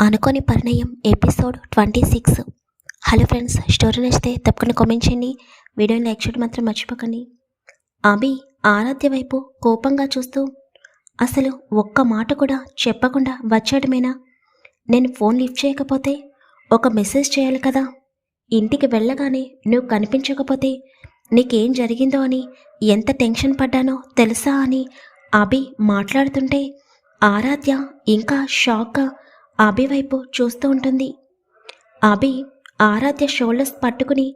అనుకోని పరిణయం episode twenty six. Hello friends story నచ్చితే తప్పకుండా కామెంట్ చేయండి. వీడియోని లైక్ చేయడం మాత్రం మర్చిపోకండి. అభి ఆరాధ్య వైపు కోపంగా చూస్తూ అసలు ఒక్క మాట కూడా చెప్పకుండా వచ్చాడమేనా నేను ఫోన్ లిఫ్ట్ చేయకపోతే ఒక మెసేజ్ చేయాలి కదా? ఇంటికి వెళ్ళగానే నువ్వు కనిపించకపోతే నీకేం జరిగిందో అని ఎంత టెన్షన్ పడ్డానో తెలుసా అని అభి మాట్లాడుతుంటే ఆరాధ్య ఇంకా షాక్గా అభి వైపు చూస్తూ ఉంటుంది. అభి ఆరాధ్య షోల్డర్స్ పట్టుకుని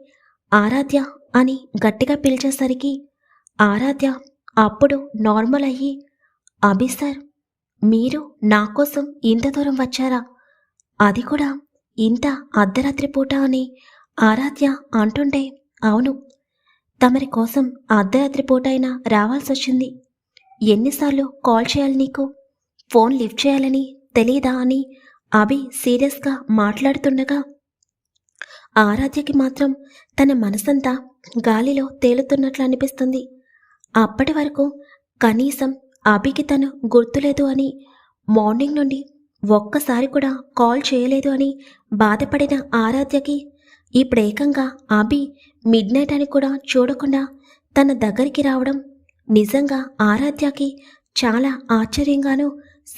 ఆరాధ్య అని గట్టిగా పిలిచేసరికి ఆరాధ్య అప్పుడు నార్మల్ అయ్యి అభి సార్ మీరు నా కోసం ఇంత దూరం వచ్చారా? అది కూడా ఇంత అర్ధరాత్రి పూట అని ఆరాధ్య అంటుంటే అవును తమరి కోసం అర్ధరాత్రి పూట అయినా రావాల్సి వచ్చింది. ఎన్నిసార్లు కాల్ చేయాలి నీకు? ఫోన్ లిఫ్ట్ చేయాలని తెలీదా అని అభి సీరియస్గా మాట్లాడుతుండగా ఆరాధ్యకి మాత్రం తన మనసంతా గాలిలో తేలుతున్నట్లు అనిపిస్తుంది. అప్పటి వరకు కనీసం అభికి తను గుర్తులేదు అని మార్నింగ్ నుండి ఒక్కసారి కూడా కాల్ చేయలేదు అని బాధపడిన ఆరాధ్యకి ఇప్పుడు ఏకంగా అభి మిడ్ నైట్ అని కూడా చూడకుండా తన దగ్గరికి రావడం నిజంగా ఆరాధ్యకి చాలా ఆశ్చర్యంగాను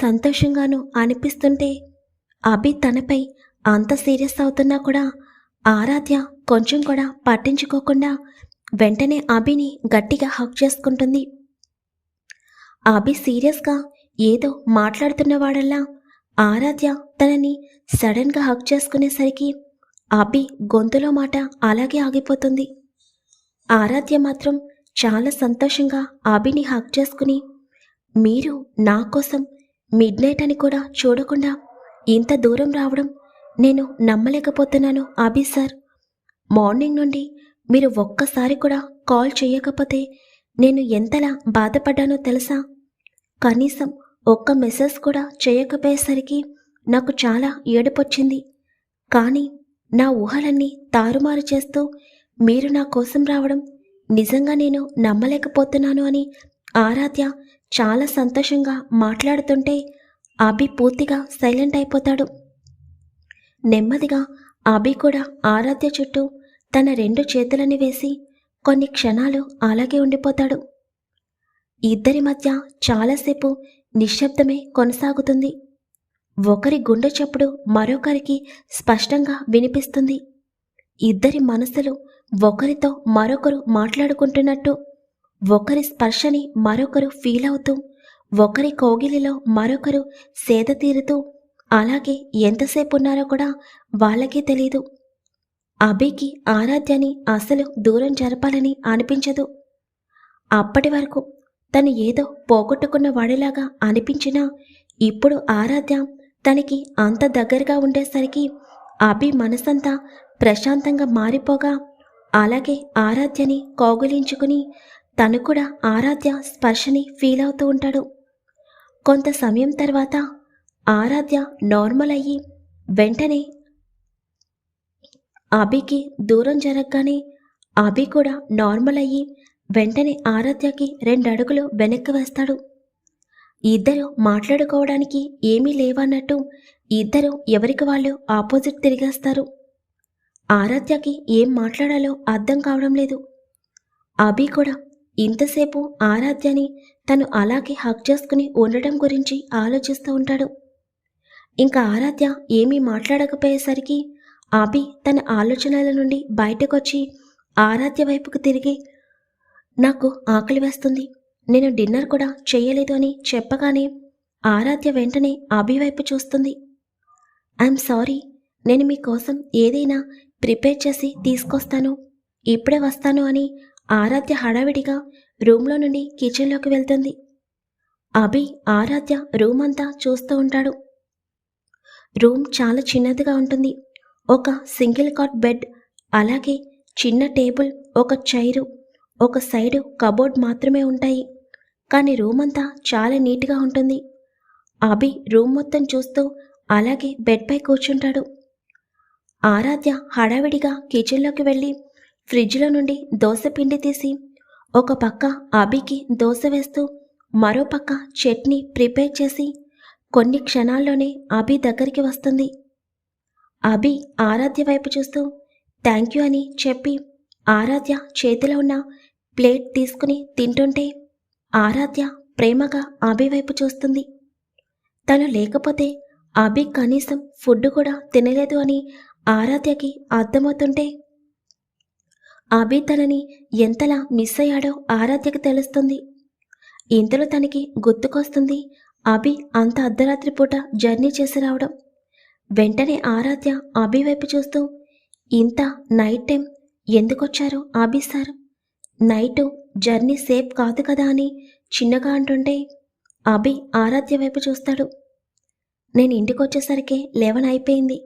సంతోషంగానూ అనిపిస్తుంటే అభి తనపై అంత సీరియస్ అవుతున్నా కూడా ఆరాధ్య కొంచెం కూడా పట్టించుకోకుండా వెంటనే అభిని గట్టిగా హక్ చేసుకుంటుంది. అభి సీరియస్గా ఏదో మాట్లాడుతున్నవాడల్లా ఆరాధ్య తనని సడన్గా హక్ చేసుకునేసరికి అభి గొంతులో మాట అలాగే ఆగిపోతుంది. ఆరాధ్య మాత్రం చాలా సంతోషంగా అభిని హక్ చేసుకుని మీరు నా కోసం మిడ్ నైట్ అని కూడా చూడకుండా ఇంత దూరం రావడం నేను నమ్మలేకపోతున్నాను అభి సార్. మార్నింగ్ నుండి మీరు ఒక్కసారి కూడా కాల్ చేయకపోతే నేను ఎంతలా బాధపడ్డానో తెలుసా? కనీసం ఒక్క మెసేజ్ కూడా చేయకపోయేసరికి నాకు చాలా ఏడుపొచ్చింది. కానీ నా ఊహలన్నీ తారుమారు చేస్తూ మీరు నా కోసం రావడం నిజంగా నేను నమ్మలేకపోతున్నాను అని ఆరాధ్య చాలా సంతోషంగా మాట్లాడుతుంటే అభి పూర్తిగా సైలెంట్ అయిపోతాడు. నెమ్మదిగా అభి కూడా ఆరాధ్య చుట్టూ తన రెండు చేతులని వేసి కొన్ని క్షణాలు అలాగే ఉండిపోతాడు. ఇద్దరి మధ్య చాలాసేపు నిశ్శబ్దమే కొనసాగుతుంది. ఒకరి గుండె చప్పుడు మరొకరికి స్పష్టంగా వినిపిస్తుంది. ఇద్దరి మనసులు ఒకరితో మరొకరు మాట్లాడుకుంటున్నట్టు ఒకరి స్పర్శని మరొకరు ఫీల్ అవుతూ ఒకరి కోగిలిలో మరొకరు సేద తీరుతూ అలాగే ఎంతసేపు ఉన్నారో కూడా వాళ్ళకే తెలీదు. అభికి ఆరాధ్యని అసలు దూరం జరపాలని అనిపించదు. అప్పటి వరకు తను ఏదో పోగొట్టుకున్న వాడిలాగా అనిపించినా ఇప్పుడు ఆరాధ్య తనకి అంత దగ్గరగా ఉండేసరికి అభి మనసంతా ప్రశాంతంగా మారిపోగా అలాగే ఆరాధ్యని కౌగులించుకుని తను కూడా ఆరాధ్య స్పర్శని ఫీల్ అవుతూ ఉంటాడు. కొంత సమయం తర్వాత ఆరాధ్య నార్మల్ అయ్యి వెంటనే అభికి దూరం జరగగానే అభి కూడా నార్మల్ అయ్యి వెంటనే ఆరాధ్యకి రెండు అడుగులు వెనక్కి వేస్తాడు. ఇద్దరు మాట్లాడుకోవడానికి ఏమీ లేవన్నట్టు ఇద్దరు ఎవరికి వాళ్ళు ఆపోజిట్ తిరిగేస్తారు. ఆరాధ్యకి ఏం మాట్లాడాలో అర్థం కావడం లేదు. అభి కూడా ఇంతసేపు ఆరాధ్యని తను అలాగే హక్ చేసుకుని ఉండటం గురించి ఆలోచిస్తూ ఉంటాడు. ఇంకా ఆరాధ్య ఏమీ మాట్లాడకపోయేసరికి అభి తన ఆలోచనల నుండి బయటకొచ్చి ఆరాధ్య వైపుకు తిరిగి నాకు ఆకలి వేస్తుంది. నేను డిన్నర్ కూడా చేయలేదు అని చెప్పగానే ఆరాధ్య వెంటనే అభి వైపు చూస్తుంది. I am sorry. నేను మీకోసం ఏదైనా ప్రిపేర్ చేసి తీసుకొస్తాను. ఇప్పుడే వస్తాను అని ఆరాధ్య హడావిడిగా రూమ్లో నుండి కిచెన్లోకి వెళ్తుంది. అభి ఆరాధ్య రూమ్ అంతా చూస్తూ ఉంటాడు. రూమ్ చాలా చిన్నదిగా ఉంటుంది. ఒక సింగిల్ కాట్ బెడ్ అలాగే చిన్న టేబుల్ ఒక చైరు ఒక సైడు కబోర్డ్ మాత్రమే ఉంటాయి. కానీ రూమ్ అంతా చాలా నీట్గా ఉంటుంది. అభి రూమ్ మొత్తం చూస్తూ అలాగే బెడ్పై కూర్చుంటాడు. ఆరాధ్య హడావిడిగా కిచెన్లోకి వెళ్ళి ఫ్రిడ్జ్లో నుండి దోశ పిండి తీసి ఒక పక్క అభికి దోశ వేస్తూ మరో పక్క చట్నీ ప్రిపేర్ చేసి కొన్ని క్షణాల్లోనే అభి దగ్గరికి వస్తుంది. అభి ఆరాధ్య వైపు చూస్తూ థ్యాంక్ యూ అని చెప్పి ఆరాధ్య చేతిలో ఉన్న ప్లేట్ తీసుకుని తింటుంటే ఆరాధ్య ప్రేమగా అభి వైపు చూస్తుంది. తను లేకపోతే అభి కనీసం ఫుడ్ కూడా తినలేదు అని ఆరాధ్యకి అర్థమవుతుంటే అభి తనని ఎంతలా మిస్ అయ్యాడో ఆరాధ్యకు తెలుస్తుంది. ఇంతలో తనకి గుర్తుకొస్తుంది అభి అంత అర్ధరాత్రి పూట జర్నీ చేసి రావడం. వెంటనే ఆరాధ్య అభి వైపు చూస్తూ ఇంత night time ఎందుకొచ్చారు Abhi sir? Night journey safe కాదు కదా అని చిన్నగా అంటుంటే అభి ఆరాధ్య వైపు చూస్తాడు. నేను ఇంటికి వచ్చేసరికి లెవెన్ అయిపోయింది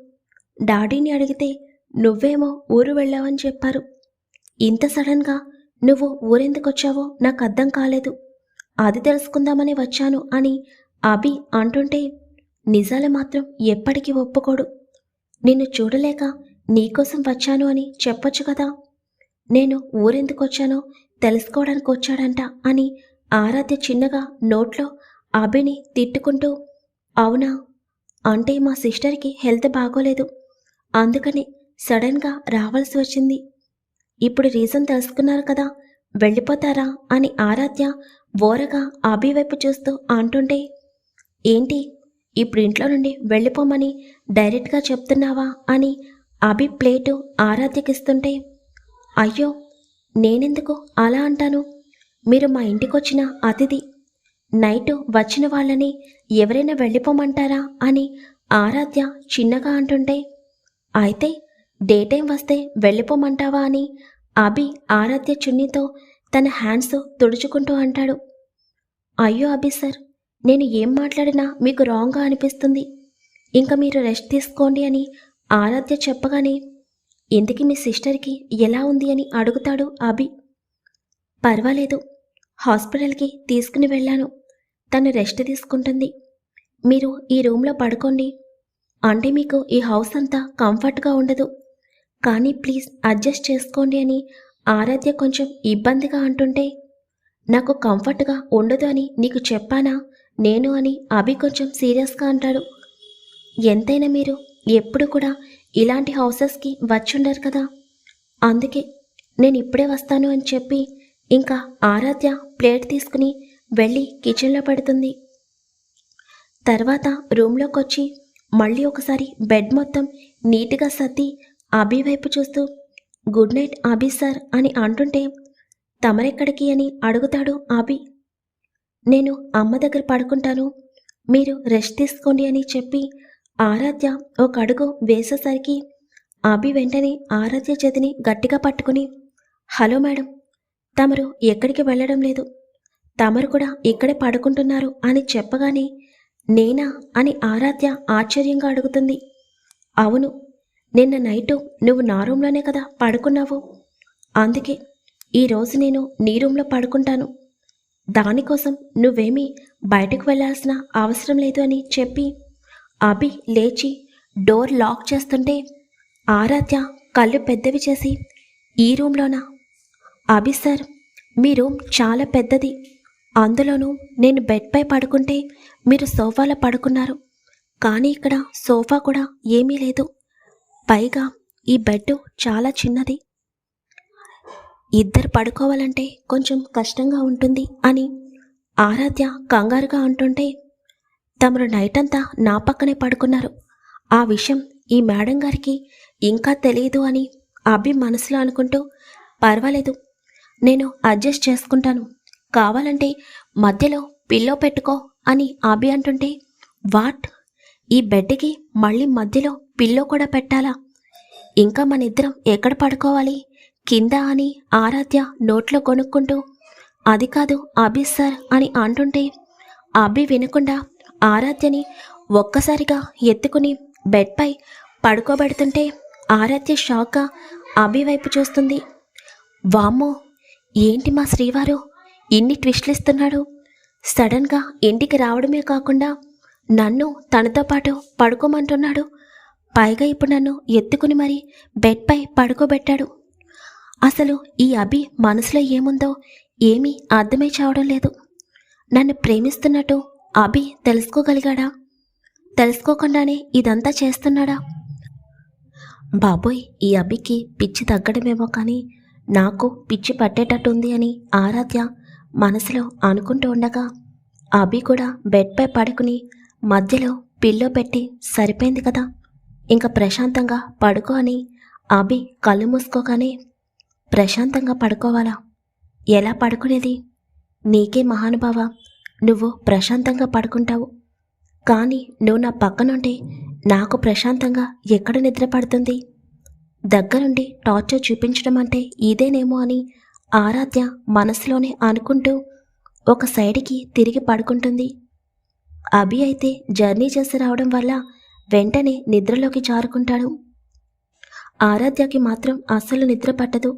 డాడీని అడిగితే నువ్వేమో ఊరు వెళ్ళావని చెప్పారు. ఇంత సడన్గా నువ్వు ఊరెందుకొచ్చావో నాకు అర్థం కాలేదు. అది తెలుసుకుందామని వచ్చాను అని అభి అంటుంటే నిజాలు మాత్రం ఎప్పటికీ ఒప్పుకోడు. నిన్ను చూడలేక నీకోసం వచ్చాను అని చెప్పొచ్చు కదా? నేను ఊరెందుకొచ్చానో తెలుసుకోవడానికి వచ్చాడంట అని ఆరాధ్య చిన్నగా నోట్లో అభిని తిట్టుకుంటూ అవునా? అంటే మా సిస్టర్కి హెల్త్ బాగోలేదు. అందుకని సడన్గా రావాల్సి వచ్చింది. ఇప్పుడు రీజన్ తెలుసుకున్నారు కదా. వెళ్ళిపోతారా? అని ఆరాధ్య ఓరగా ఆబీ వైపు చూస్తూ అంటుంటే ఏంటి? ఇప్పుడు ఇంట్లో నుండి వెళ్ళిపోమని డైరెక్ట్గా చెప్తున్నావా? అని అభి ప్లేటు ఆరాధ్యకిస్తుంటే అయ్యో నేనెందుకు అలా అంటాను? మీరు మా ఇంటికొచ్చిన అతిథి నైటు వచ్చిన వాళ్ళని ఎవరైనా వెళ్ళిపోమంటారా? అని ఆరాధ్య చిన్నగా అంటుంటే అయితే డే టైం వస్తే వెళ్ళిపోమంటావా అని అభి ఆరాధ్య చున్నీతో తన హ్యాండ్స్ తుడుచుకుంటూ అంటాడు. అయ్యో అభి సార్ నేను ఏం మాట్లాడినా మీకు రాంగ్గా అనిపిస్తుంది. ఇంకా మీరు రెస్ట్ తీసుకోండి అని ఆరాధ్య చెప్పగానే ఇంతకీ మీ సిస్టర్కి ఎలా ఉంది? అని అడుగుతాడు అభి. పర్వాలేదు హాస్పిటల్కి తీసుకుని వెళ్ళాను. తను రెస్ట్ తీసుకుంటుంది. మీరు ఈ రూమ్లో పడుకోండి. అంటే మీకు ఈ హౌస్ అంతా కంఫర్ట్గా ఉండదు. కానీ ప్లీజ్ అడ్జస్ట్ చేసుకోండి అని ఆరాధ్య కొంచెం ఇబ్బందిగా అంటుంటే నాకు కంఫర్ట్గా ఉండదు అని నీకు చెప్పానా? నేను అని అభి కొంచెం సీరియస్గా అంటాడు. ఎంతైనా మీరు ఎప్పుడు కూడా ఇలాంటి హౌసెస్కి వచ్చుండరు కదా. అందుకే నేను ఇప్పుడే వస్తాను అని చెప్పి ఇంకా ఆరాధ్య ప్లేట్ తీసుకుని వెళ్ళి కిచెన్లో పడుతుంది. తర్వాత రూమ్లోకి వచ్చి మళ్ళీ ఒకసారి బెడ్ మొత్తం నీట్గా సర్ది అభి వైపు చూస్తూ గుడ్ నైట్ అభి సార్ అని అంటుంటే తమరెక్కడికి అని అడుగుతాడు అభి. నేను అమ్మ దగ్గర పడుకుంటాను. మీరు రెస్ట్ తీసుకోండి అని చెప్పి ఆరాధ్య ఒక అడుగు వేసేసరికి అభి వెంటనే ఆరాధ్య చేతిని గట్టిగా పట్టుకుని హలో మేడం తమరు ఎక్కడికి వెళ్ళడం లేదు. తమరు కూడా ఇక్కడే పడుకుంటున్నారు అని చెప్పగానే నేనా అని ఆరాధ్య ఆశ్చర్యంగా అడుగుతుంది. అవును నిన్న నైటు నువ్వు నా రూమ్లోనే కదా పడుకున్నావు. అందుకే ఈరోజు నేను నీ రూమ్లో పడుకుంటాను. దానికోసం నువ్వేమీ బయటకు వెళ్ళాల్సిన అవసరం లేదు అని చెప్పి అభి లేచి డోర్ లాక్ చేస్తుంటే ఆరాధ్య కళ్ళు పెద్దవి చేసి ఈ రూమ్లోనా? అభి సార్ మీ రూమ్ చాలా పెద్దది. అందులోనూ నేను బెడ్పై పడుకుంటే మీరు సోఫాలో పడుకున్నారు. కానీ ఇక్కడ సోఫా కూడా ఏమీ లేదు. పైగా ఈ బెడ్ చాలా చిన్నది. ఇద్దరు పడుకోవాలంటే కొంచెం కష్టంగా ఉంటుంది అని ఆరాధ్య కంగారుగా అంటుంటే తమరు నైట్ అంతా నా పక్కనే పడుకున్నారు. ఆ విషయం ఈ మేడం గారికి ఇంకా తెలియదు అని అభి మనసులో అనుకుంటూ పర్వాలేదు నేను అడ్జస్ట్ చేసుకుంటాను. కావాలంటే మధ్యలో పిల్లో పెట్టుకో అని అభి అంటుంటే వాట్? ఈ బెడ్కి మళ్ళీ మధ్యలో పిల్లో కూడా పెట్టాలా? ఇంకా మన ఇద్దరం ఎక్కడ పడుకోవాలి? కింద అని ఆరాధ్య నోట్లో కొనుక్కుంటూ అది కాదు అభి సార్ అని అంటుంటే అభి వినకుండా ఆరాధ్యని ఒక్కసారిగా ఎత్తుకుని బెడ్పై పడుకోబెడుతుంటే ఆరాధ్య షాక్గా అభి వైపు చూస్తుంది. వామ్మో ఏంటి మా శ్రీవారు? ఇన్ని ట్విస్ట్లు ఇస్తున్నాడు సడన్గా ఇంటికి రావడమే కాకుండా నన్ను తనతో పాటు పడుకోమంటున్నాడు. పైగా ఇప్పుడు నన్ను ఎత్తుకుని మరి బెడ్పై పడుకోబెట్టాడు. అసలు ఈ అభి మనసులో ఏముందో ఏమీ అర్థమై చావడం లేదు. నన్ను ప్రేమిస్తున్నట్టు అభి తెలుసుకోగలిగాడా? తెలుసుకోకుండానే ఇదంతా చేస్తున్నాడా? బాబోయ్ ఈ అభికి పిచ్చి తగ్గడమేమో కానీ నాకు పిచ్చి పట్టేటట్టుంది అని ఆరాధ్య మనసులో అనుకుంటూ ఉండగా అభి కూడా బెడ్పై పడుకుని మధ్యలో పిల్లో పెట్టి సరిపోయింది కదా? ఇంకా ప్రశాంతంగా పడుకో అని అభి కళ్ళు మూసుకోగానే ప్రశాంతంగా పడుకోవాలా? ఎలా పడుకునేది? నీకే మహానుభావ నువ్వు ప్రశాంతంగా పడుకుంటావు. కానీ నువ్వు నా పక్కనుంటే నాకు ప్రశాంతంగా ఎక్కడ నిద్ర పడుతుంది? దగ్గరుండి టార్చర్ చూపించడం అంటే ఇదేనేమో అని ఆరాధ్య మనసులోనే అనుకుంటూ ఒక సైడ్కి తిరిగి పడుకుంటుంది. అభి అయితే జర్నీ చేసి రావడం వల్ల వెంటనే నిద్రలోకి జారుకుంటాడు. ఆరాధ్యకి మాత్రం అస్సలు నిద్ర పట్టదు.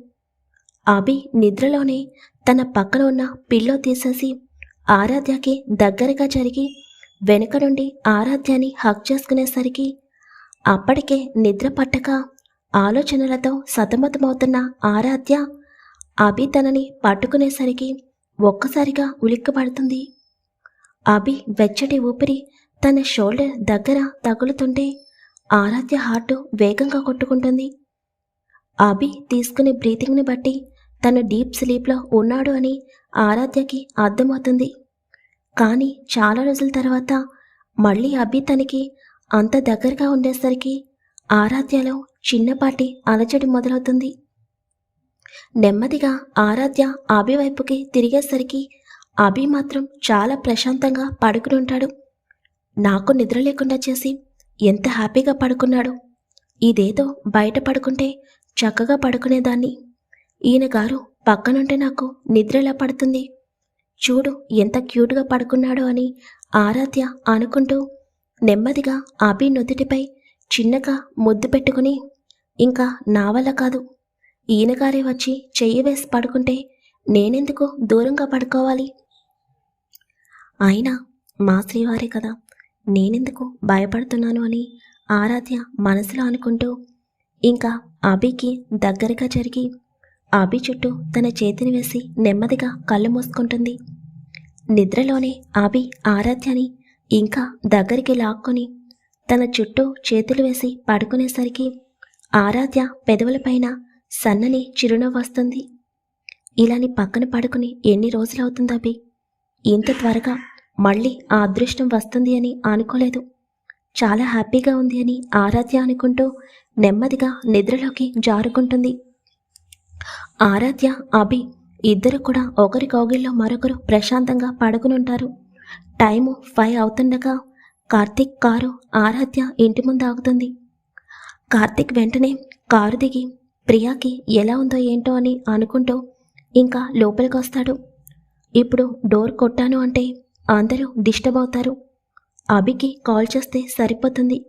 అభి నిద్రలోనే తన పక్కన ఉన్న పిల్లో తీసేసి ఆరాధ్యకి దగ్గరగా జరిగి వెనుక నుండి ఆరాధ్యాన్ని హక్ చేసుకునేసరికి అప్పటికే నిద్ర పట్టక ఆలోచనలతో సతమతమవుతున్న ఆరాధ్య అభి తనని పట్టుకునేసరికి ఒక్కసారిగా ఉలిక్కపడుతుంది. అభి వెచ్చటి ఊపిరి తన షోల్డర్ దగ్గర తగులుతుంటే ఆరాధ్య హార్ట్ వేగంగా కొట్టుకుంటుంది. అభి తీసుకునే బ్రీతింగ్ని బట్టి తను డీప్ స్లీప్లో ఉన్నాడు అని ఆరాధ్యకి అర్థమవుతుంది. కానీ చాలా రోజుల తర్వాత మళ్ళీ అభి తనకి అంత దగ్గరగా ఉండేసరికి ఆరాధ్యలో చిన్నపాటి అలచడి మొదలవుతుంది. నెమ్మదిగా ఆరాధ్య అభి వైపుకి తిరిగేసరికి అభి మాత్రం చాలా ప్రశాంతంగా పడుకుని ఉంటాడు నాకు నిద్ర లేకుండా చేసి ఎంత హ్యాపీగా పడుకున్నాడు. ఇదేదో బయట పడుకుంటే చక్కగా పడుకునేదాన్ని. ఈయన గారు పక్కనుంటే నాకు నిద్ర ఎలా పడుతుంది? చూడు ఎంత క్యూట్గా పడుకున్నాడో అని ఆరాధ్య అనుకుంటూ నెమ్మదిగా అభి నుదుటిపై చిన్నగా ముద్దు పెట్టుకుని ఇంకా నా వల్ల కాదు. ఈయనగారే వచ్చి చెయ్యి వేసి పడుకుంటే నేనెందుకు దూరంగా పడుకోవాలి? అయినా మా శ్రీవారే కదా. నేనెందుకు భయపడుతున్నాను అని ఆరాధ్య మనసులో అనుకుంటూ ఇంకా అభికి దగ్గరగా జరిగి అభి చుట్టూ తన చేతిని వేసి నెమ్మదిగా కళ్ళు మూసుకుంటుంది. నిద్రలోనే అభి ఆరాధ్యని ఇంకా దగ్గరికి లాక్కొని తన చుట్టూ చేతులు వేసి పడుకునేసరికి ఆరాధ్య పెదవులపైన సన్నని చిరునవ్వు వస్తుంది. ఇలాని పక్కన పడుకుని ఎన్ని రోజులవుతుంది అభి? ఇంత త్వరగా మళ్ళీ ఆ అదృష్టం వస్తుంది అని అనుకోలేదు. చాలా హ్యాపీగా ఉంది అని ఆరాధ్య అనుకుంటూ నెమ్మదిగా నిద్రలోకి జారుకుంటుంది. ఆరాధ్య అభి ఇద్దరు కూడా ఒకరి కౌగిల్లో మరొకరు ప్రశాంతంగా పడుకునుంటారు. టైము ఫైవ్ అవుతుండగా కార్తీక్ కారు ఆరాధ్య ఇంటి ముందు ఆగుతుంది. కార్తీక్ వెంటనే కారు దిగి ప్రియాకి ఎలా ఉందో ఏంటో అని అనుకుంటూ ఇంకా లోపలికి వస్తాడు ఇప్పుడు డోర్ కొట్టాను అంటే అందరూ డిస్టర్బ్ అవుతారు. అభికి కాల్ చేస్తే సరిపోతుంది.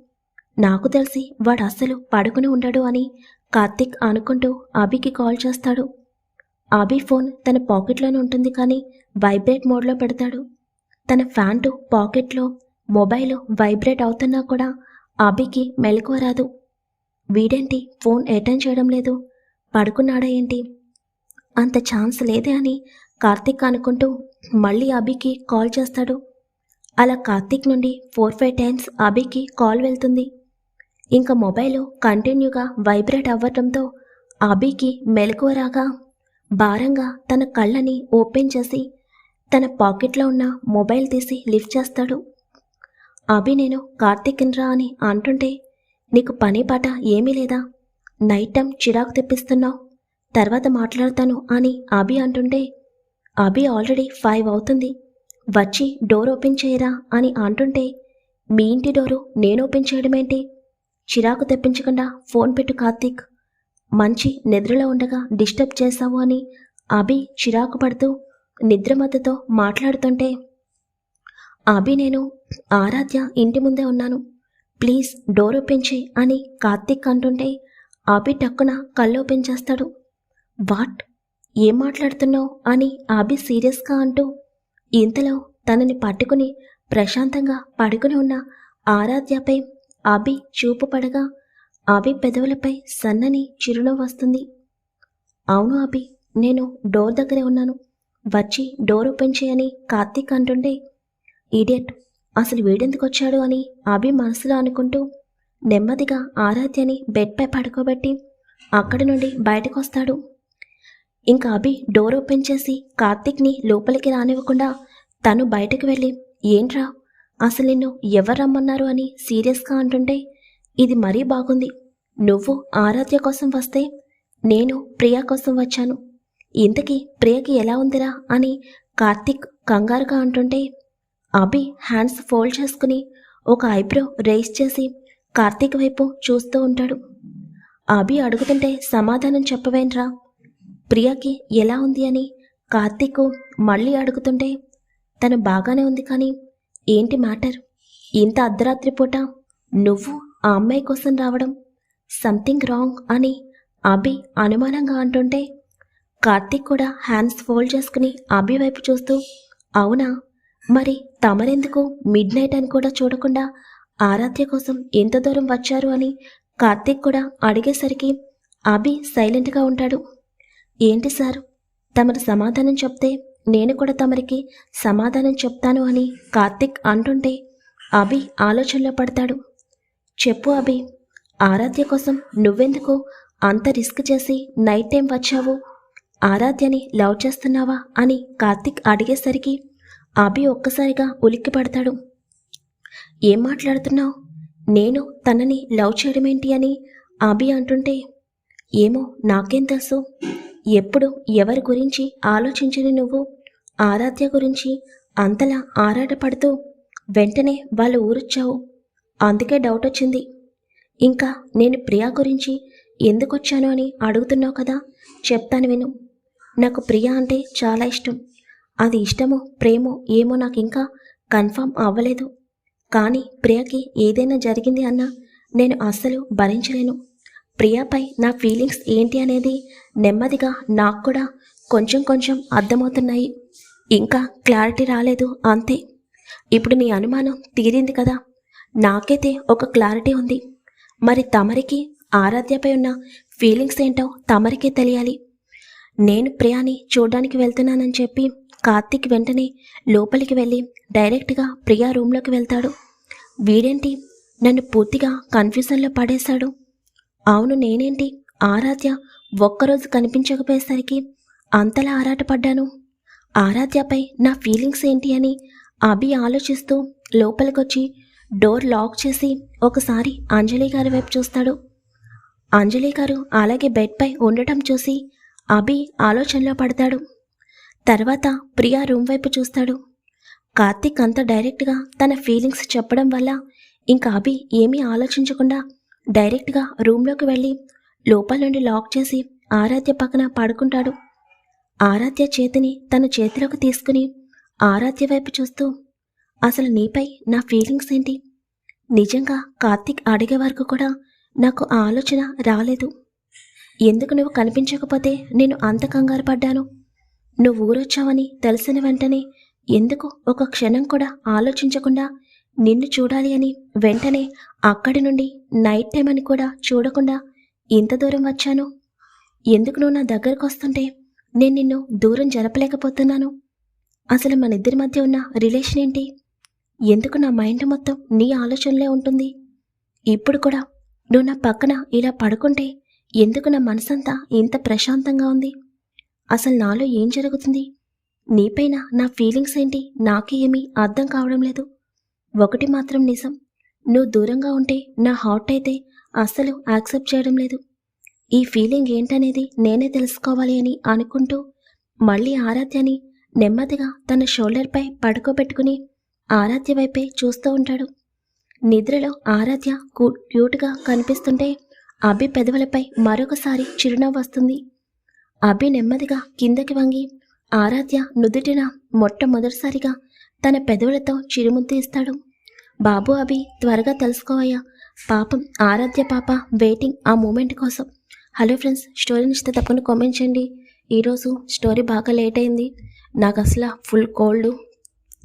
నాకు తెలిసి వాడు అస్సలు పడుకుని ఉండడు అని కార్తిక్ అనుకుంటూ అభికి కాల్ చేస్తాడు. అభి ఫోన్ తన పాకెట్లోనే ఉంటుంది కానీ వైబ్రేట్ మోడ్లో పెడతాడు. తన ఫ్యాంటు పాకెట్లో మొబైల్ వైబ్రేట్ అవుతున్నా కూడా అభికి మెలకువ రాదు. వీడేంటి ఫోన్ అటెండ్ చేయడం లేదు? పడుకున్నాడా ఏంటి? అంత ఛాన్స్ లేదే అని కార్తిక్ అనుకుంటూ మళ్ళీ అభికి కాల్ చేస్తాడు. అలా కార్తీక్ నుండి ఫోర్ ఫైవ్ టైమ్స్ అభికి కాల్ వెళ్తుంది. ఇంకా మొబైల్ కంటిన్యూగా వైబ్రేట్ అవ్వటంతో అభికి మెలకువ రాగా భారంగా తన కళ్ళని ఓపెన్ చేసి తన పాకెట్లో ఉన్న మొబైల్ తీసి లిఫ్ట్ చేస్తాడు. అభి నేను కార్తిక్ అని అంటుంటే నీకు పని పాట ఏమీ లేదా? నైట్ టైం చిరాకు తెప్పిస్తున్నావు. తర్వాత మాట్లాడతాను అని అభి అంటుంటే అభి ఆల్రెడీ ఫైవ్ అవుతుంది. వచ్చి డోర్ ఓపెన్ చేయరా అని అంటుంటే మీ ఇంటి డోరు నేను ఓపెన్ చేయడమేంటి? చిరాకు తెప్పించకుండా ఫోన్ పెట్టు కార్తీక్. మంచి నిద్రలో ఉండగా డిస్టర్బ్ చేశావు అని అభి చిరాకు పడుతూ నిద్రమద్దతో మాట్లాడుతుంటే అభి నేను ఆరాధ్య ఇంటి ముందే ఉన్నాను. ప్లీజ్ డోర్ ఓపెన్ చేయి అని కార్తీక్ అంటుంటే అభి టక్కున కళ్ళు ఓపెన్ చేస్తాడు. వాట్? ఏం మాట్లాడుతున్నావు? అని ఆబి సీరియస్గా అంటూ ఇంతలో తనని పట్టుకుని ప్రశాంతంగా పడుకుని ఉన్న ఆరాధ్యపై అభి చూపు పడగా అభి పెదవులపై సన్నని చిరునవ్వు వస్తుంది. అవును అభి నేను డోర్ దగ్గరే ఉన్నాను. వచ్చి డోర్ ఓపెన్ చేయని కార్తీక్ అంటుండే ఈడియట్ అసలు వీడెందుకు వచ్చాడు? అని అభి మనసులో అనుకుంటూ నెమ్మదిగా ఆరాధ్యని బెడ్పై పడుకోబెట్టి అక్కడి నుండి బయటకు వస్తాడు. ఇంకా అభి డోర్ ఓపెన్ చేసి కార్తిక్ని లోపలికి రానివ్వకుండా తను బయటకు వెళ్ళి ఏంట్రా? అసలు నిన్ను ఎవరు రమ్మన్నారు అని సీరియస్గా అంటుంటే ఇది మరీ బాగుంది. నువ్వు ఆరాధ్య కోసం వస్తే నేను ప్రియా కోసం వచ్చాను. ఇంతకీ ప్రియకి ఎలా ఉందిరా? అని కార్తిక్ కంగారుగా అంటుంటే అభి హ్యాండ్స్ ఫోల్డ్ చేసుకుని ఒక ఐబ్రో రేస్ చేసి కార్తీక్ వైపు చూస్తూ ఉంటాడు. అభి అడుగుతుంటే సమాధానం చెప్పవేంట్రా? ప్రియకి ఎలా ఉంది అని కార్తీక్ మళ్ళీ అడుగుతుంటే తను బాగానే ఉంది కానీ ఏంటి మ్యాటర్? ఇంత అర్ధరాత్రి పూట నువ్వు ఆ అమ్మాయి కోసం రావడం సంథింగ్ రాంగ్ అని అభి అనుమానంగా అంటుంటే కార్తీక్ కూడా హ్యాండ్స్ ఫోల్డ్ చేసుకుని అభి వైపు చూస్తూ అవునా? మరి తమరెందుకు మిడ్ నైట్ అని కూడా చూడకుండా ఆరాధ్య కోసం ఎంత దూరం వచ్చారు అని కార్తీక్ కూడా అడిగేసరికి అభి సైలెంట్గా ఉంటాడు. ఏంటి సార్? తమరు సమాధానం చెప్తే నేను కూడా తమరికి సమాధానం చెప్తాను అని కార్తిక్ అంటుంటే అభి ఆలోచనలో పడతాడు. చెప్పు అభి ఆరాధ్య కోసం నువ్వెందుకు అంత రిస్క్ చేసి నైట్ టైం వచ్చావు? ఆరాధ్యని లవ్ చేస్తున్నావా అని కార్తిక్ అడిగేసరికి అభి ఒక్కసారిగా ఉలిక్కి పడతాడు. ఏం మాట్లాడుతున్నావు? నేను తనని లవ్ చేయడమేంటి అని అభి అంటుంటే ఏమో నాకేం తెలుసు. ఎప్పుడు ఎవరి గురించి ఆలోచించని నువ్వు? ఆరాధ్య గురించి అంతలా ఆరాటపడుతూ వెంటనే వాళ్ళ ఊరొచ్చావు. అందుకే డౌట్ వచ్చింది. ఇంకా నేను ప్రియా గురించి ఎందుకొచ్చాను అని అడుగుతున్నావు కదా? చెప్తాను విను. నాకు ప్రియా అంటే చాలా ఇష్టం. అది ఇష్టమో ప్రేమో ఏమో నాకు ఇంకా కన్ఫర్మ్ అవ్వలేదు. కానీ ప్రియకి ఏదైనా జరిగింది అన్నా నేను అస్సలు భరించలేను. ప్రియాపై నా ఫీలింగ్స్ ఏంటి అనేది నెమ్మదిగా నాకు కూడా కొంచెం కొంచెం అర్థమవుతున్నాయి. ఇంకా క్లారిటీ రాలేదు అంతే. ఇప్పుడు నీ అనుమానం తీరింది కదా? నాకైతే ఒక క్లారిటీ ఉంది. మరి తమరికి ఆరాధ్యపై ఉన్న ఫీలింగ్స్ ఏంటో తమరికే తెలియాలి. నేను ప్రియాని చూడడానికి వెళ్తున్నానని చెప్పి కార్తిక్ వెంటనే లోపలికి వెళ్ళి డైరెక్ట్గా ప్రియా రూమ్లోకి వెళ్తాడు. వీడేంటి నన్ను పూర్తిగా కన్ఫ్యూజన్లో పడేశాడు? అవును నేనేంటి? ఆరాధ్య ఒక్కరోజు కనిపించకపోయేసరికి అంతలా ఆరాటపడ్డాను. ఆరాధ్యపై నా ఫీలింగ్స్ ఏంటి అని అభి ఆలోచిస్తూ లోపలికొచ్చి డోర్ లాక్ చేసి ఒకసారి అంజలి గారి వైపు చూస్తాడు. అంజలి గారు అలాగే బెడ్పై ఉండటం చూసి అభి ఆలోచనలో పడతాడు. తర్వాత ప్రియా రూమ్ వైపు చూస్తాడు. కార్తిక్ అంత డైరెక్ట్గా తన ఫీలింగ్స్ చెప్పడం వల్ల ఇంకా అభి ఏమీ ఆలోచించకుండా డైరెక్ట్గా రూమ్లోకి వెళ్ళి లోపల నుండి లాక్ చేసి ఆరాధ్య పక్కన పడుకుంటాడు. ఆరాధ్య చేతిని తన చేతిలోకి తీసుకుని ఆరాధ్య వైపు చూస్తూ అసలు నీపై నా ఫీలింగ్స్ ఏంటి? నిజంగా కార్తిక్ అడిగే వరకు కూడా నాకు ఆ ఆలోచన రాలేదు. ఎందుకు నువ్వు కనిపించకపోతే నేను అంత కంగారు పడ్డాను? నువ్వు ఊరొచ్చావని తెలిసిన వెంటనే ఎందుకు ఒక క్షణం కూడా ఆలోచించకుండా నిన్ను చూడాలి అని వెంటనే అక్కడి నుండి నైట్ టైం అని కూడా చూడకుండా ఇంత దూరం వచ్చాను? ఎందుకు నువ్వు నా దగ్గరకు వస్తుంటే నేను నిన్ను దూరం జరపలేకపోతున్నాను? అసలు మన ఇద్దరి మధ్య ఉన్న రిలేషన్ ఏంటి? ఎందుకు నా మైండ్ మొత్తం నీ ఆలోచనలే ఉంటుంది? ఇప్పుడు కూడా నువ్వు నా పక్కన ఇలా పడుకుంటే ఎందుకు నా మనసంతా ఇంత ప్రశాంతంగా ఉంది? అసలు నాలో ఏం జరుగుతుంది? నీపైన నా ఫీలింగ్స్ ఏంటి? నాకే ఏమీ అర్థం కావడం లేదు. ఒకటి మాత్రం నిజం. నువ్వు దూరంగా ఉంటే నా హార్ట్ అయితే అస్సలు యాక్సెప్ట్ చేయడం లేదు. ఈ ఫీలింగ్ ఏంటనేది నేనే తెలుసుకోవాలి అని అనుకుంటూ మళ్ళీ ఆరాధ్యని నెమ్మదిగా తన షోల్డర్పై పడుకోబెట్టుకుని ఆరాధ్య వైపే చూస్తూ ఉంటాడు. నిద్రలో ఆరాధ్య క్యూట్గా కనిపిస్తుంటే అభి పెదవులపై మరొకసారి చిరునవ్వు వస్తుంది. అభి నెమ్మదిగా కిందకి వంగి ఆరాధ్య నుదుటిన మొట్టమొదటిసారిగా తన పెదవులతో చిరుముద్దు ఇస్తాడు. బాబు అభి త్వరగా తెలుసుకోవయ్యా. పాపం ఆరాధ్య పాప వెయిటింగ్ ఆ మూమెంట్ కోసం. హలో ఫ్రెండ్స్ స్టోరీ నచ్చితే తప్పకుండా కామెంట్ చేయండి. ఈరోజు స్టోరీ బాగా లేట్ అయింది. నాకు అసలు ఫుల్ కోల్డ్.